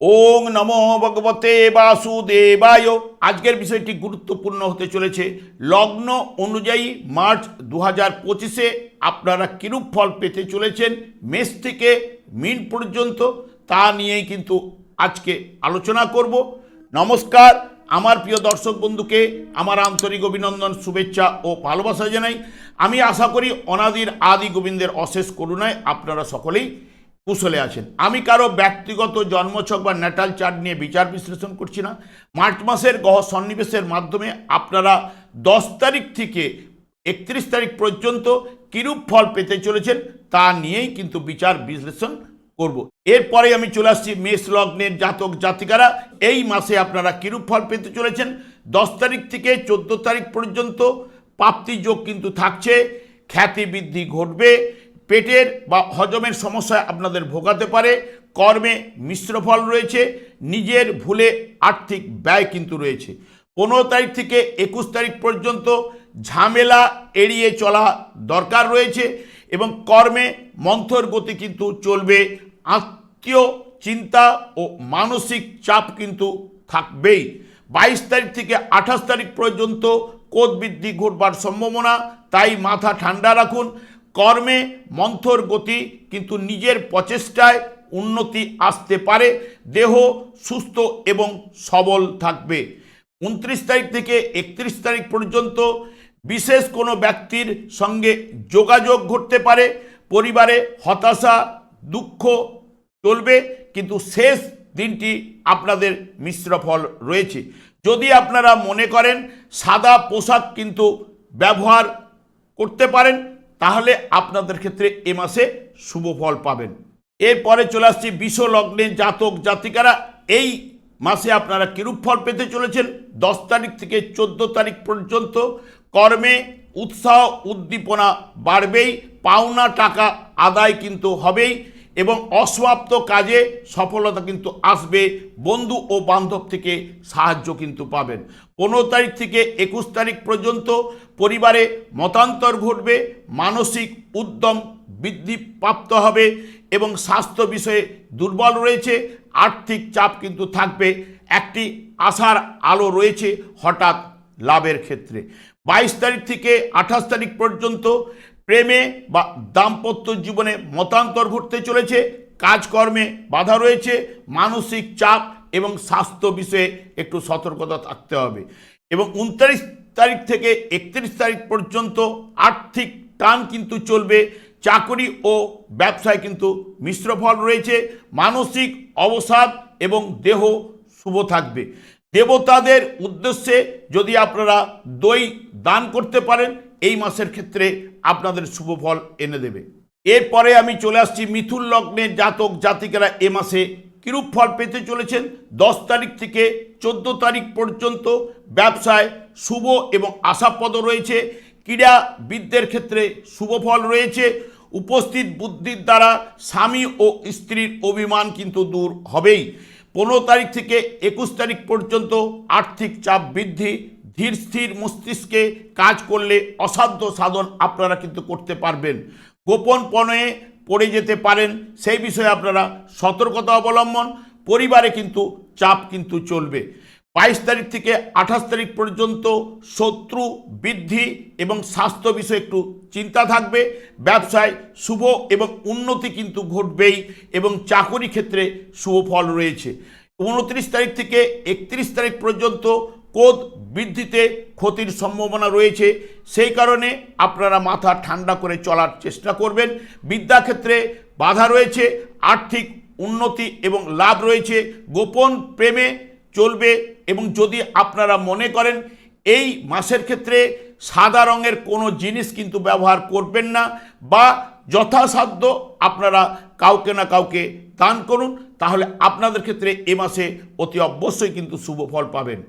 ওং নমো ভগবতে বাসুদেবায়। আজকের বিষয়টি গুরুত্বপূর্ণ হতে চলেছে। লগ্ন অনুযায়ী মার্চ দু হাজার পঁচিশে আপনারা কিরূপ ফল পেতে চলেছেন মেষ থেকে মিন পর্যন্ত তা নিয়েই কিন্তু আজকে আলোচনা করব। নমস্কার, আমার প্রিয় দর্শক বন্ধুকে আমার আন্তরিক অভিনন্দন, শুভেচ্ছা ও ভালোবাসা জানাই। আমি আশা করি অনাদির আদি গোবিন্দের অশেষ করুণায় আপনারা সকলেই কুশলে আছেন। আমি কারও ব্যক্তিগত জন্মছক বা ন্যাটাল চার্ট নিয়ে বিচার বিশ্লেষণ করছি না। মার্চ মাসের গহ সন্নিবেশের মাধ্যমে আপনারা দশ তারিখ থেকে একত্রিশ তারিখ পর্যন্ত কিরূপ ফল পেতে চলেছেন তা নিয়েই কিন্তু বিচার বিশ্লেষণ করব। এরপরে আমি চলে আসছি মেষ লগ্নের জাতক জাতিকারা। এই মাসে আপনারা কিরূপ ফল পেতে চলেছেন? দশ তারিখ থেকে চোদ্দ তারিখ পর্যন্ত প্রাপ্তি যোগ কিন্তু থাকছে। খ্যাতি বৃদ্ধি ঘটবে। পেটের বা হজমের সমস্যায় আপনাদের ভোগাতে পারে। কর্মে মিশ্র ফল রয়েছে। নিজের ভুলে আর্থিক ব্যয় কিন্তু রয়েছে। পনেরো তারিখ থেকে একুশ তারিখ পর্যন্ত ঝামেলা এড়িয়ে চলা দরকার রয়েছে এবং কর্মে মন্থর গতি কিন্তু চলবে। আত্মীয় চিন্তা ও মানসিক চাপ কিন্তু থাকবেই। বাইশ তারিখ থেকে আঠাশ তারিখ পর্যন্ত কোদ বৃদ্ধি ঘটবার সম্ভাবনা, তাই মাথা ঠান্ডা রাখুন। কর্মে মন্থর গতি, কিন্তু নিজের প্রচেষ্টায় উন্নতি আসতে পারে। দেহ সুস্থ এবং সবল থাকবে। উনত্রিশ তারিখ থেকে একত্রিশ তারিখ পর্যন্ত বিশেষ কোনো ব্যক্তির সঙ্গে যোগাযোগ ঘটতে পারে। পরিবারে হতাশা, দুঃখ চলবে, কিন্তু শেষ দিনটি আপনাদের মিশ্র ফল রয়েছে। যদি আপনারা মনে করেন, সাদা পোশাক কিন্তু ব্যবহার করতে পারেন তাহলে আপনাদের ক্ষেত্রে এ মাসে শুভ ফল পাবেন। এরপরে চলে আসছি বিষ লগ্নে জাতক জাতিকারা। এই মাসে আপনারা কিরূপ ফল পেতে চলেছেন? দশ তারিখ থেকে চোদ্দ তারিখ পর্যন্ত কর্মে উৎসাহ, উদ্দীপনা বাড়বেই, পাওনা টাকা আদায় কিন্তু হবেই এবং অসমাপ্ত কাজে সফলতা কিন্তু আসবে। বন্ধু ও বান্ধব থেকে সাহায্য কিন্তু পাবেন। পনেরো তারিখ থেকে একুশ তারিখ পর্যন্ত পরিবারে মতান্তর ঘটবে, মানসিক উদ্যম বৃদ্ধি প্রাপ্ত হবে এবং স্বাস্থ্য বিষয়ে দুর্বল রয়েছে, আর্থিক চাপ কিন্তু থাকবে। একটি আশার আলো রয়েছে হঠাৎ লাভের ক্ষেত্রে। বাইশ তারিখ থেকে আঠাশ তারিখ পর্যন্ত প্রেমে বা দাম্পত্য জীবনে মতান্তর ঘটতে চলেছে, কাজকর্মে বাধা রয়েছে, মানসিক চাপ এবং স্বাস্থ্য বিষয়ে একটু সতর্কতা থাকতে হবে। এবং উনত্রিশ তারিখ থেকে একত্রিশ তারিখ পর্যন্ত আর্থিক টান কিন্তু চলবে, চাকরি ও ব্যবসায় কিন্তু মিশ্র ফল রয়েছে, মানসিক অবসাদ এবং দেহ শুভ থাকবে। দেবতাদের উদ্দেশ্যে যদি আপনারা দই দান করতে পারেন, এই মাসের ক্ষেত্রে আপনাদের শুভ ফল এনে দেবে। এরপরে আমি চলে আসছি মিথুন লগ্নে জাতক জাতিকারা এ মাসে কিরূপ ফল পেতে চলেছেন? দশ তারিখ থেকে চোদ্দ তারিখ পর্যন্ত ব্যবসায় শুভ এবং আশাপদ রয়েছে। ক্রীড়াবিদদের ক্ষেত্রে শুভ ফল রয়েছে। উপস্থিত বুদ্ধির দ্বারা স্বামী ও স্ত্রীর অভিমান কিন্তু দূর হবেই। পনেরো তারিখ থেকে একুশ তারিখ পর্যন্ত আর্থিক চাপ বৃদ্ধি, ধীর স্থির মস্তিষ্কে কাজ করলে অসাধ্য সাধন আপনারা কিন্তু করতে পারবেন। গোপন পণে পড়ে যেতে পারেন। সেই বিষয়ে আপনারা সতর্কতা অবলম্বন। পরিবারে কিন্তু চাপ কিন্তু চলবে। বাইশ তারিখ থেকে আঠাশ তারিখ পর্যন্ত শত্রু বৃদ্ধি এবং স্বাস্থ্য বিষয়ে একটু চিন্তা থাকবে। ব্যবসায় শুভ এবং উন্নতি কিন্তু ঘটবেই এবং চাকরি ক্ষেত্রে শুভ ফল রয়েছে। উনত্রিশ তারিখ থেকে একত্রিশ তারিখ পর্যন্ত কোদ বৃদ্ধিতে ক্ষতির সম্ভাবনা রয়েছে। সেই কারণে আপনারা মাথা ঠান্ডা করে চলার চেষ্টা করবেন। বিদ্যাক্ষেত্রে বাধা রয়েছে, আর্থিক উন্নতি এবং লাভ রয়েছে। গোপন প্রেমে চলবে এবং যদি আপনারা মনে করেন এই মাসের ক্ষেত্রে সাদা রঙের কোনো জিনিস কিন্তু ব্যবহার করবেন না বা যথাসাধ্য আপনারা কাউকে না কাউকে দান করুন, তাহলে আপনাদের ক্ষেত্রে এ মাসে অতি অবশ্যই কিন্তু শুভ ফল পাবেন।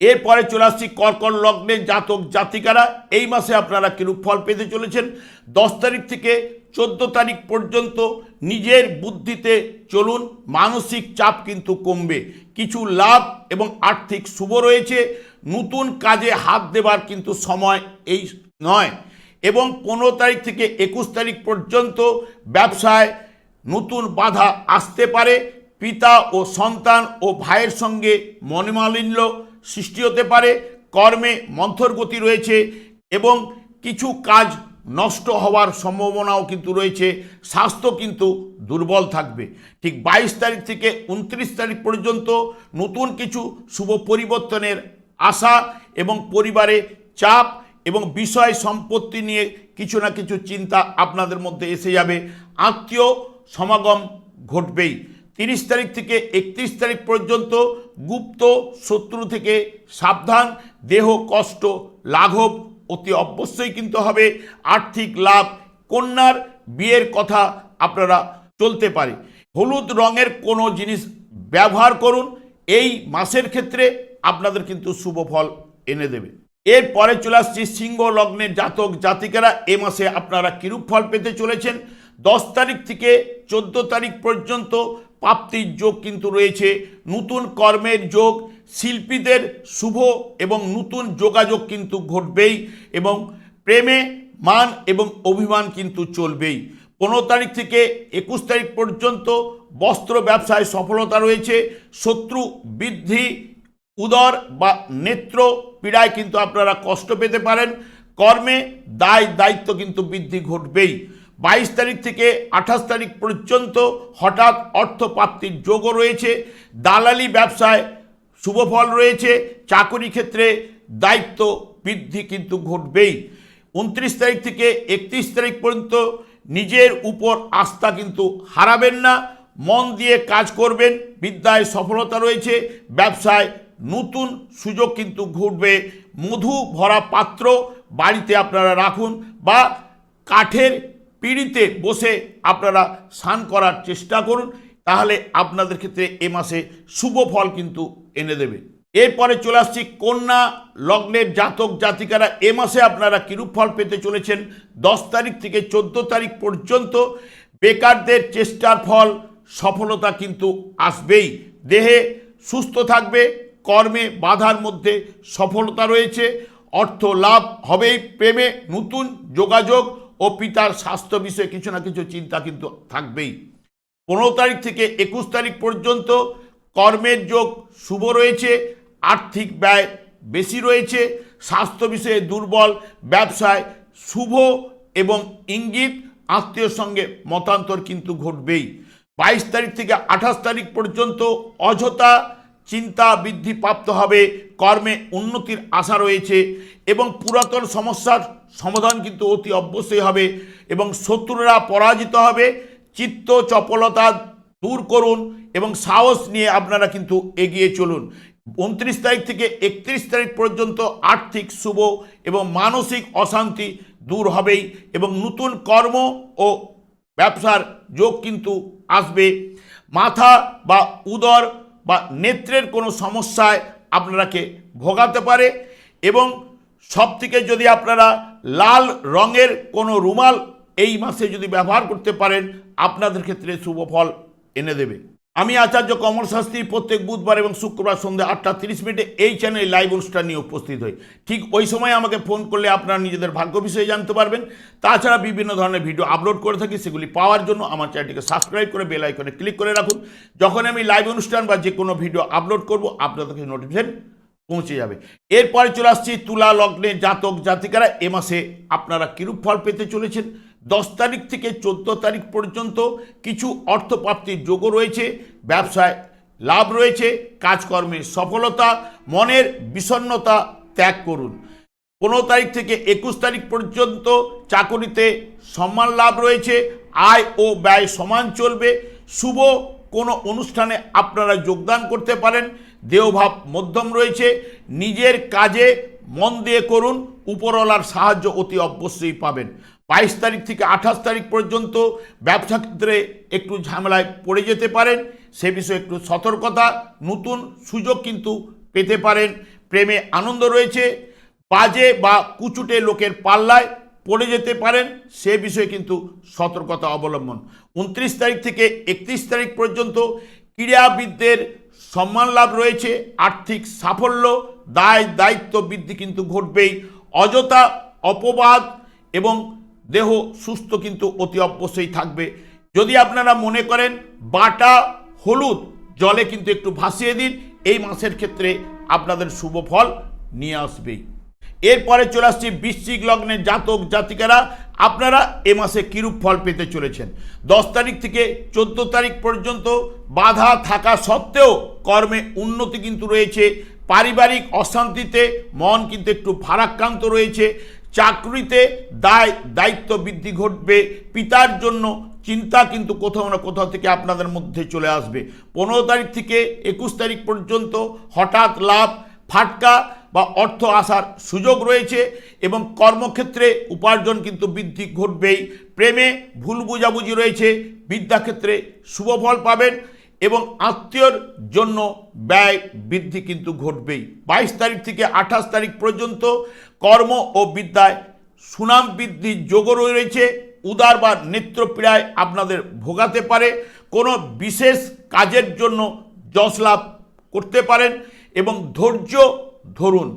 এরপরে চলে আসছি কর্কট লগ্নে জাতক জাতিকারা। এই মাসে আপনারা কিরূপ ফল পেতে চলেছেন? দশ তারিখ থেকে চোদ্দ তারিখ পর্যন্ত নিজের বুদ্ধিতে চলুন, মানসিক চাপ কিন্তু কমবে। কিছু লাভ এবং আর্থিক শুভ রয়েছে। নতুন কাজে হাত দেবার কিন্তু সময় এই নয়। এবং পনেরো তারিখ থেকে একুশ তারিখ পর্যন্ত ব্যবসায় নতুন বাধা আসতে পারে। পিতা ও সন্তান ও ভাইয়ের সঙ্গে মনোমালিন্য সৃষ্টি হতে পারে, কর্মে মন্থর গতি রয়েছে এবং কিছু কাজ নষ্ট হওয়ার সম্ভাবনাও কিন্তু রয়েছে, স্বাস্থ্য কিন্তু দুর্বল থাকবে। ঠিক বাইশ তারিখ থেকে উনত্রিশ তারিখ পর্যন্ত নতুন কিছু শুভ পরিবর্তনের আশা এবং পরিবারে চাপ এবং বিষয় সম্পত্তি নিয়ে কিছু না কিছু চিন্তা আপনাদের মধ্যে এসে যাবে। আত্মীয় সমাগম ঘটবেই। তিরিশ তারিখ থেকে একত্রিশ তারিখ পর্যন্ত গুপ্ত শত্রু থেকে সাবধান, দেহ, কষ্ট, লাঘব অতি অবশ্যই কিন্তু হবে। আর্থিক লাভ, কন্যার বিয়ের কথা আপনারা চলতে পারে। হলুদ রঙের কোনো জিনিস ব্যবহার করুন, এই মাসের ক্ষেত্রে আপনাদের কিন্তু শুভ ফল এনে দেবে। এরপরে চলে আসছি সিংহ লগ্নের জাতক জাতিকারা, এ মাসে আপনারা কিরূপ ফল পেতে চলেছেন? দশ তারিখ থেকে চোদ্দ তারিখ পর্যন্ত প্রাপ্তির যোগ কিন্তু রয়েছে। নতুন কর্মের যোগ, শিল্পীদের শুভ এবং নতুন যোগাযোগ কিন্তু ঘটবেই এবং প্রেমে মান এবং অভিমান কিন্তু চলবেই। পনেরো তারিখ থেকে একুশ তারিখ পর্যন্ত বস্ত্র ব্যবসায় সফলতা রয়েছে। শত্রু বৃদ্ধি, উদর বা নেত্র পীড়ায় কিন্তু আপনারা কষ্ট পেতে পারেন। কর্মে দায় দায়িত্ব কিন্তু বৃদ্ধি ঘটবেই। বাইশ তারিখ থেকে আঠাশ তারিখ পর্যন্ত হঠাৎ অর্থ প্রাপ্তির যোগও রয়েছে, দালালি ব্যবসায় শুভফল রয়েছে, চাকরি ক্ষেত্রে দায়িত্ব বৃদ্ধি কিন্তু ঘটবেই। উনত্রিশ তারিখ থেকে একত্রিশ তারিখ পর্যন্ত নিজের উপর আস্থা কিন্তু হারাবেন না, মন দিয়ে কাজ করবেন, বিদ্যায় সফলতা রয়েছে, ব্যবসায় নতুন সুযোগ কিন্তু ঘটবে। মধু ভরা পাত্র বাড়িতে আপনারা রাখুন বা কাঠের পিঁড়িতে বসে আপনারা স্নান করার চেষ্টা করুন, তাহলে আপনাদের ক্ষেত্রে এ মাসে শুভ ফল কিন্তু এনে দেবে। এরপরে চলে আসছি কন্যা লগ্নের জাতক জাতিকারা, এ মাসে আপনারা কিরূপ ফল পেতে চলেছেন? দশ তারিখ থেকে চোদ্দ তারিখ পর্যন্ত বেকারদের চেষ্টার ফল, সফলতা কিন্তু আসবেই। দেহে সুস্থ থাকবে, কর্মে বাধার মধ্যে সফলতা রয়েছে, অর্থ লাভ হবেই, প্রেমে নতুন যোগাযোগ ও পিতার স্বাস্থ্য বিষয়ে কিছু না কিছু চিন্তা কিন্তু থাকবেই। পনেরো তারিখ থেকে একুশ তারিখ পর্যন্ত কর্মের যোগ শুভ রয়েছে, আর্থিক ব্যয় বেশি রয়েছে, স্বাস্থ্য বিষয়ে দুর্বল, ব্যবসায় শুভ এবং ইঙ্গিত আত্মীয়র সঙ্গে মতান্তর কিন্তু ঘটবেই। বাইশ তারিখ থেকে আঠাশ তারিখ পর্যন্ত অযথা চিন্তা বৃদ্ধি প্রাপ্ত হবে, কর্মে উন্নতির আশা রয়েছে এবং পুরাতন সমস্যার সমাধান কিন্তু অতি অবশ্যই হবে এবং শত্রুরা পরাজিত হবে। চিত্ত চপলতা দূর করুন এবং সাহস নিয়ে আপনারা কিন্তু এগিয়ে চলুন। উনত্রিশ তারিখ থেকে একত্রিশ তারিখ পর্যন্ত আর্থিক শুভ এবং মানসিক অশান্তি দূর হবেই এবং নতুন কর্ম ও ব্যবসার যোগ কিন্তু আসবে। মাথা বা উদর বা নেত্রের কোনো সমস্যায় আপনারাকে ভোগাতে পারে এবং সব থেকে যদি আপনারা লাল রঙের কোনো রুমাল এই মাসে যদি ব্যবহার করতে পারেন, আপনাদের ক্ষেত্রে শুভ ফল এনে দেবে। আমি আচার্য কমল শাস্ত্রী প্রত্যেক বুধবার এবং শুক্রবার সন্ধ্যা আটটা তিরিশ মিনিটে এই চ্যানেলে লাইভ অনুষ্ঠান নিয়ে উপস্থিত হই। ঠিক ওই সময় আমাকে ফোন করলে আপনারা নিজেদের ভাগ্য বিষয়ে জানতে পারবেন। তাছাড়া বিভিন্ন ধরনের ভিডিও আপলোড করে থাকি, সেগুলি পাওয়ার জন্য আমার চ্যানেলটিকে সাবস্ক্রাইব করে বেল আইকনে ক্লিক করে রাখুন। যখন আমি লাইভ অনুষ্ঠান বা যে কোনো ভিডিও আপলোড করব, আপনাদের কাছে নোটিফিকেশন পৌঁছে যাবে। এরপরে চলে আসছি তুলা লগ্নে জাতক জাতিকারা। এ মাসে আপনারা কিরূপ ফল পেতে চলেছেন? দশ তারিখ থেকে চোদ্দ তারিখ পর্যন্ত কিছু অর্থপ্রাপ্তির যোগও রয়েছে, ব্যবসায় লাভ রয়েছে, কাজকর্মের সফলতা, মনের বিষণ্ণতা ত্যাগ করুন। পনেরো তারিখ থেকে একুশ তারিখ পর্যন্ত চাকরিতে সম্মান লাভ রয়েছে, আয় ও ব্যয় সমান চলবে, শুভ কোনো অনুষ্ঠানে আপনারা যোগদান করতে পারেন, দেহভাব মধ্যম রয়েছে, নিজের কাজে মন দিয়ে করুন, উপরওয়ালার সাহায্য অতি অবশ্যই পাবেন। বাইশ তারিখ থেকে আঠাশ তারিখ পর্যন্ত ব্যবসা ক্ষেত্রে একটু ঝামেলায় পড়ে যেতে পারেন। সে বিষয়ে একটু সতর্কতা, নতুন সুযোগ কিন্তু পেতে পারেন। প্রেমে আনন্দ রয়েছে, বাজে বা কুচুটে লোকের পাল্লায় পড়ে যেতে পারেন। সে বিষয়ে কিন্তু সতর্কতা অবলম্বন। উনত্রিশ তারিখ থেকে একত্রিশ তারিখ পর্যন্ত ক্রীড়াবিদদের সম্মান লাভ রয়েছে, আর্থিক সাফল্য দায় দায়িত্ব বৃদ্ধি কিন্তু ঘটবেই। অযথা অপবাদ এবং দেহ সুস্থ কিন্তু অতি অবশ্যই থাকবে। যদি আপনারা মনে করেন বাটা হলুদ, জলে কিন্তু একটু ভাসিয়ে দিন, এই মাসের ক্ষেত্রে আপনাদের শুভ ফল নিয়ে আসবেই এরপরে চলে আসছি বৃশ্চিক লগ্নের জাতক জাতিকারা। আপনারা এ মাসে কিরূপ ফল পেতে চলেছেন? দশ তারিখ থেকে চোদ্দ তারিখ পর্যন্ত বাধা থাকা সত্ত্বেও কর্মে উন্নতি কিন্তু রয়েছে। পারিবারিক অশান্তিতে মন কিন্তু একটু ফারাক্রান্ত রয়েছে। চাকরিতে দায়, দায়িত্ব বৃদ্ধি ঘটবে। পিতার জন্য চিন্তা কিন্তু কোথাও না কোথাও থেকে আপনাদের মধ্যে চলে আসবে। পনেরো তারিখ থেকে একুশ তারিখ পর্যন্ত হঠাৎ লাভ, ফাটকা বা অর্থ আসার সুযোগ রয়েছে এবং কর্মক্ষেত্রে উপার্জন কিন্তু বৃদ্ধি ঘটবেই। প্রেমে ভুল বুঝাবুঝি রয়েছে, বিদ্যাক্ষেত্রে শুভ ফল পাবেন এবং আত্মীয়র জন্য ব্যয় বৃদ্ধি কিন্তু ঘটবেই। বাইশ তারিখ থেকে আঠাশ তারিখ পর্যন্ত কর্ম ও বিদ্যায় সুনাম বৃদ্ধির যোগও রয়েছে। উদার বা নেত্রপীড়ায় আপনাদের ভোগাতে পারে। কোনো বিশেষ কাজের জন্য যশ লাভ করতে পারেন এবং ধৈর্য ধরুন।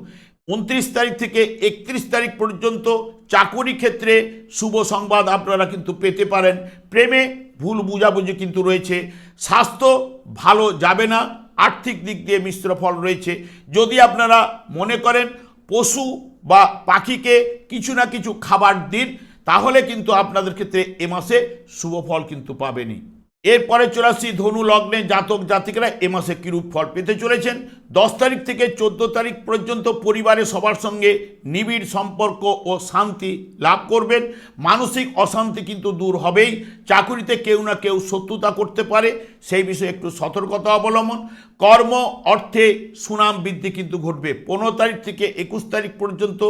উনত্রিশ তারিখ থেকে একত্রিশ তারিখ পর্যন্ত চাকুরি ক্ষেত্রে শুভ সংবাদ আপনারা কিন্তু পেতে পারেন। প্রেমে ভুল বুঝাবুঝি কিন্তু রয়েছে। স্বাস্থ্য ভালো যাবে না। আর্থিক দিক দিয়ে মিশ্র ফল রয়েছে। যদি আপনারা মনে করেন পশু বা পাখিকে কিছু না কিছু খাবার দিন, তাহলে কিন্তু আপনাদের ক্ষেত্রে এ মাসে শুভ ফল কিন্তু পাবেনই। এরপরে চলে আসছি ধনু লগ্নে জাতক জাতিকরা এ মাসে কিরূপ ফল পেতে চলেছেন? দশ তারিখ থেকে চোদ্দ তারিখ পর্যন্ত পরিবারে সবার সঙ্গে নিবিড় সম্পর্ক ও শান্তি লাভ করবেন। মানসিক অশান্তি কিন্তু দূর হবেই। চাকুরিতে কেউ না কেউ শত্রুতা করতে পারে। সেই বিষয়ে একটু সতর্কতা অবলম্বন। কর্ম, অর্থে সুনাম বৃদ্ধি কিন্তু ঘটবে। পনেরো তারিখ থেকে একুশ তারিখ পর্যন্ত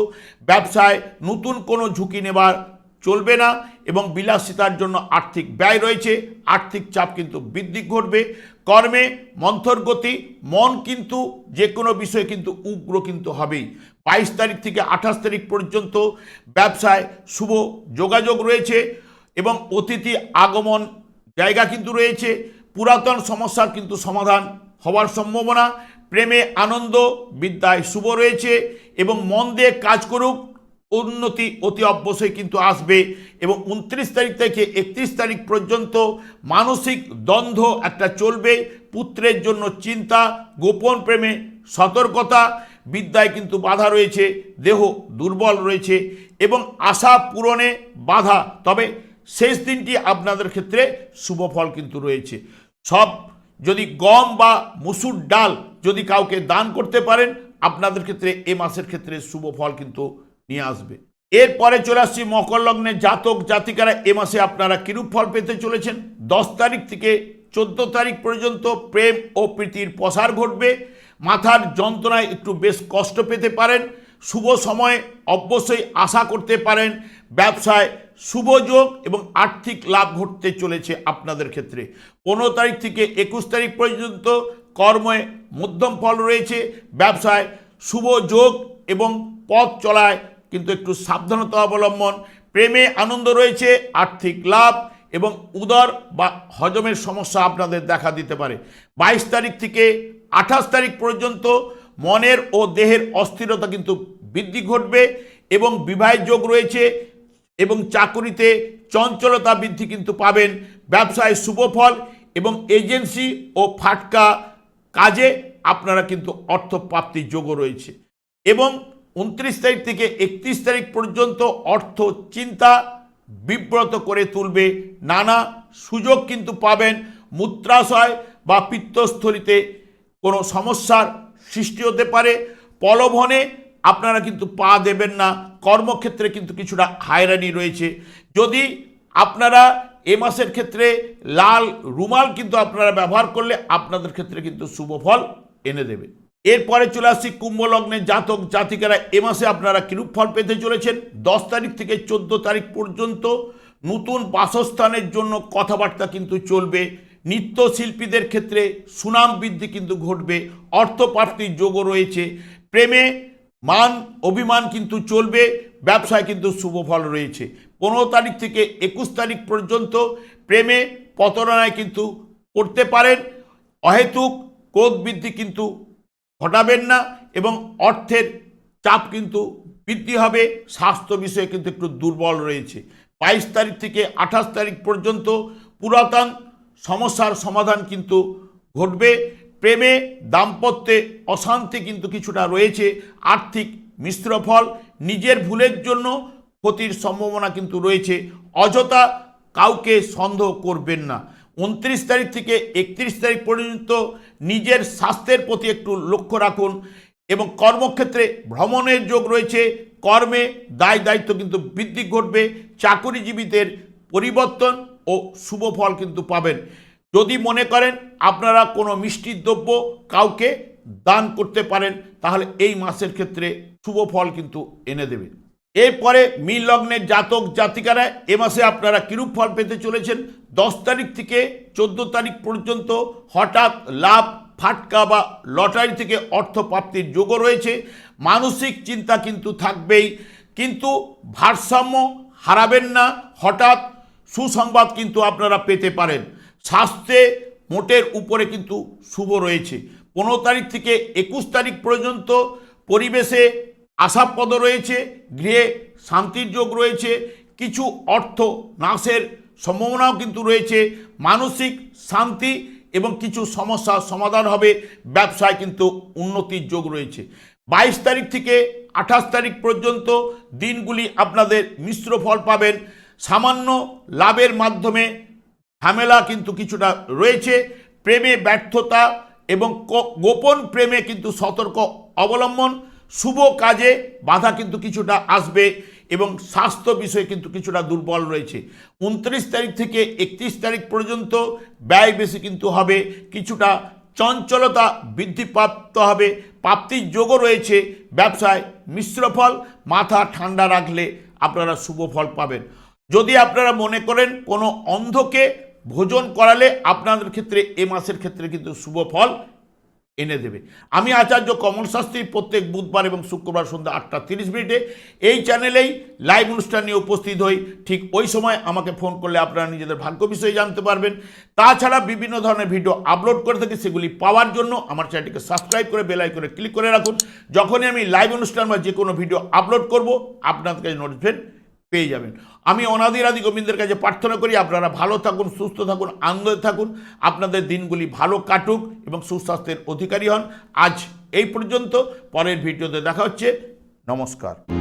ব্যবসায় নতুন কোনো ঝুঁকি নেবার চলবে না এবং বিলাসিতার জন্য আর্থিক ব্যয় রয়েছে। আর্থিক চাপ কিন্তু বৃদ্ধি ঘটবে। কর্মে মন্থর গতি, মন কিন্তু যে কোনো বিষয়ে কিন্তু উগ্র কিন্তু হবেই। বাইশ তারিখ থেকে আঠাশ তারিখ পর্যন্ত ব্যবসায় শুভ যোগাযোগ রয়েছে এবং অতিথি আগমন জায়গা কিন্তু রয়েছে। পুরাতন সমস্যার কিন্তু সমাধান হওয়ার সম্ভাবনা। প্রেমে, আনন্দ, বিদ্যায় শুভ রয়েছে এবং মন দিয়ে কাজ করুক। উন্নতি অতি অবশ্যই কিন্তু আসবে এবং উনত্রিশ তারিখ থেকে একত্রিশ তারিখ পর্যন্ত মানসিক দ্বন্দ্ব একটা চলবে, পুত্রের জন্য চিন্তা, গোপন প্রেমে সতর্কতা, বিদ্যায় কিন্তু বাধা রয়েছে, দেহ দুর্বল রয়েছে এবং আশা পূরণে বাধা। তবে শেষ দিনটি আপনাদের ক্ষেত্রে শুভ ফল কিন্তু রয়েছে। সব যদি গম বা মুসুর ডাল যদি কাউকে দান করতে পারেন, আপনাদের ক্ষেত্রে এ মাসের ক্ষেত্রে শুভ ফল কিন্তু নিয়ে আসবে। এরপরে চলে আসছি মকর লগ্নে জাতক জাতিকারা। এ মাসে আপনারা কিরূপ ফল পেতে চলেছেন? দশ তারিখ থেকে চোদ্দ তারিখ পর্যন্ত প্রেম ও প্রীতির প্রসার ঘটবে। মাথার যন্ত্রণায় একটু বেশ কষ্ট পেতে পারেন। শুভ সময়ে অবশ্যই আশা করতে পারেন। ব্যবসায় শুভ যোগ এবং আর্থিক লাভ ঘটতে চলেছে আপনাদের ক্ষেত্রে। পনেরো তারিখ থেকে একুশ তারিখ পর্যন্ত কর্মে মধ্যম ফল রয়েছে। ব্যবসায় শুভ যোগ এবং পথ চলায় কিন্তু একটু সাবধানতা অবলম্বন, প্রেমে আনন্দ রয়েছে, আর্থিক লাভ এবং উদর বা হজমের সমস্যা আপনাদের দেখা দিতে পারে। বাইশ তারিখ থেকে আঠাশ তারিখ পর্যন্ত মনের ও দেহের অস্থিরতা কিন্তু বৃদ্ধি ঘটবে এবং বিবাহের যোগ রয়েছে এবং চাকুরিতে চঞ্চলতা বৃদ্ধি কিন্তু পাবেন। ব্যবসায় শুভ ফল এবং এজেন্সি ও ফাটকা কাজে আপনারা কিন্তু অর্থপ্রাপ্তির যোগও রয়েছে। এবং উনত্রিশ তারিখ থেকে একত্রিশ তারিখ পর্যন্ত অর্থ চিন্তা বিব্রত করে তুলবে। নানা সুযোগ কিন্তু পাবেন মূত্রাশয় বা পিত্তস্থলিতে কোনো সমস্যার সৃষ্টি হতে পারে। পলভনে আপনারা কিন্তু পা দেবেন না। কর্মক্ষেত্রে কিন্তু কিছুটা হায়রানি রয়েছে। যদি আপনারা এ মাসের ক্ষেত্রে লাল রুমাল কিন্তু আপনারা ব্যবহার করলে আপনাদের ক্ষেত্রে কিন্তু শুভ ফল এনে দেবে। এরপরে চলে আসছি কুম্ভ লগ্নে জাতক জাতিকারা। এ মাসে আপনারা কিরূপ ফল পেতে চলেছেন? দশ তারিখ থেকে চোদ্দ তারিখ পর্যন্ত নতুন বাসস্থানের জন্য কথাবার্তা কিন্তু চলবে। নৃত্যশিল্পীদের ক্ষেত্রে সুনাম বৃদ্ধি কিন্তু ঘটবে। অর্থপ্রাপ্তির যোগও রয়েছে। প্রেমে মান, অভিমান কিন্তু চলবে। ব্যবসায় কিন্তু শুভ ফল রয়েছে। পনেরো তারিখ থেকে একুশ তারিখ পর্যন্ত প্রেমে প্রতারণায় কিন্তু করতে পারেন। অহেতুক ক্রোধ বৃদ্ধি কিন্তু ঘটাবেন না এবং অর্থের চাপ কিন্তু বৃদ্ধি হবে, স্বাস্থ্য বিষয়ে কিন্তু একটু দুর্বল রয়েছে। বাইশ তারিখ থেকে আঠাশ তারিখ পর্যন্ত পুরাতন সমস্যার সমাধান কিন্তু ঘটবে। প্রেমে, দাম্পত্যে অশান্তি কিন্তু কিছুটা রয়েছে। আর্থিক মিশ্র ফল, নিজের ভুলের জন্য ক্ষতির সম্ভাবনা কিন্তু রয়েছে। অযথা কাউকে সন্দেহ করবেন না। উনত্রিশ তারিখ থেকে একত্রিশ তারিখ পর্যন্ত নিজের স্বাস্থ্যের প্রতি একটু লক্ষ্য রাখুন এবং কর্মক্ষেত্রে ভ্রমণের যোগ রয়েছে। কর্মে দায় দায়িত্ব কিন্তু বৃদ্ধি ঘটবে। চাকরিজীবীদের পরিবর্তন ও শুভ ফল কিন্তু পাবেন। যদি মনে করেন আপনারা কোনো মিষ্টির দ্রব্য কাউকে দান করতে পারেন, তাহলে এই মাসের ক্ষেত্রে শুভ ফল কিন্তু এনে দেবে। এরপরে মিল লগ্নের জাতক জাতিকারা এ মাসে আপনারা কিরূপ ফল পেতে চলেছেন? দশ তারিখ থেকে চোদ্দ তারিখ পর্যন্ত হঠাৎ লাভ, ফাটকা বা লটারি থেকে অর্থ প্রাপ্তির যোগও রয়েছে। মানসিক চিন্তা কিন্তু থাকবেই। কিন্তু ভারসাম্য হারাবেন না। হঠাৎ সুসংবাদ কিন্তু আপনারা পেতে পারেন। স্বাস্থ্যে মোটের উপরে কিন্তু শুভ রয়েছে। পনেরো তারিখ থেকে একুশ তারিখ পর্যন্ত পরিবেশে আশাপদ রয়েছে, গৃহে শান্তির যোগ রয়েছে, কিছু অর্থ নাশের সম্ভাবনাও কিন্তু রয়েছে, মানসিক শান্তি এবং কিছু সমস্যার সমাধান হবে, ব্যবসায় কিন্তু উন্নতির যোগ রয়েছে। বাইশ তারিখ থেকে আঠাশ তারিখ পর্যন্ত দিনগুলি আপনাদের মিশ্র ফল পাবেন, সামান্য লাভের মাধ্যমে ঝামেলা কিন্তু কিছুটা রয়েছে, প্রেমে ব্যর্থতা এবং গোপন প্রেমে কিন্তু সতর্ক অবলম্বন শুভ কাজে বাধা কিন্তু কিছুটা আসবে এবং স্বাস্থ্য বিষয়ে কিন্তু কিছুটা দুর্বল রয়েছে। উনত্রিশ তারিখ থেকে একত্রিশ তারিখ পর্যন্ত ব্যয় বেশি কিন্তু হবে, কিছুটা চঞ্চলতা বৃদ্ধিপ্রাপ্ত হবে, প্রাপ্তির যোগও রয়েছে, ব্যবসায় মিশ্র ফল, মাথা ঠান্ডা রাখলে আপনারা শুভ ফল পাবেন। যদি আপনারা মনে করেন কোনো অন্ধকে ভোজন করালে আপনাদের ক্ষেত্রে, এ মাসের ক্ষেত্রে কিন্তু শুভ ফল এনে দেবে। আমি আচার্য কমল শাস্ত্রী প্রত্যেক বুধবার এবং শুক্রবার সন্ধ্যা আটটা তিরিশ মিনিটে এই চ্যানেলেই লাইভ অনুষ্ঠান নিয়ে উপস্থিত হই। ঠিক ওই সময় আমাকে ফোন করলে আপনারা নিজেদের ভাগ্য বিষয়ে জানতে পারবেন। তাছাড়া বিভিন্ন ধরনের ভিডিও আপলোড করে থাকি, সেগুলি পাওয়ার জন্য আমার চ্যানেলটিকে সাবস্ক্রাইব করে বেল আইকনে ক্লিক করে রাখুন। যখনই আমি লাইভ অনুষ্ঠান বা যে কোনো ভিডিও আপলোড করব, আপনাদের কাছে নোটিফিকেশন পেয়ে যাবেন। আমি অনাদির আদি গোবিন্দের কাছে প্রার্থনা করি, আপনারা ভালো থাকুন, সুস্থ থাকুন, আনন্দে থাকুন, আপনাদের দিনগুলি ভালো কাটুক এবং সুস্বাস্থ্যের অধিকারী হন। আজ এই পর্যন্ত, পরের ভিডিওতে দেখা হচ্ছে। নমস্কার।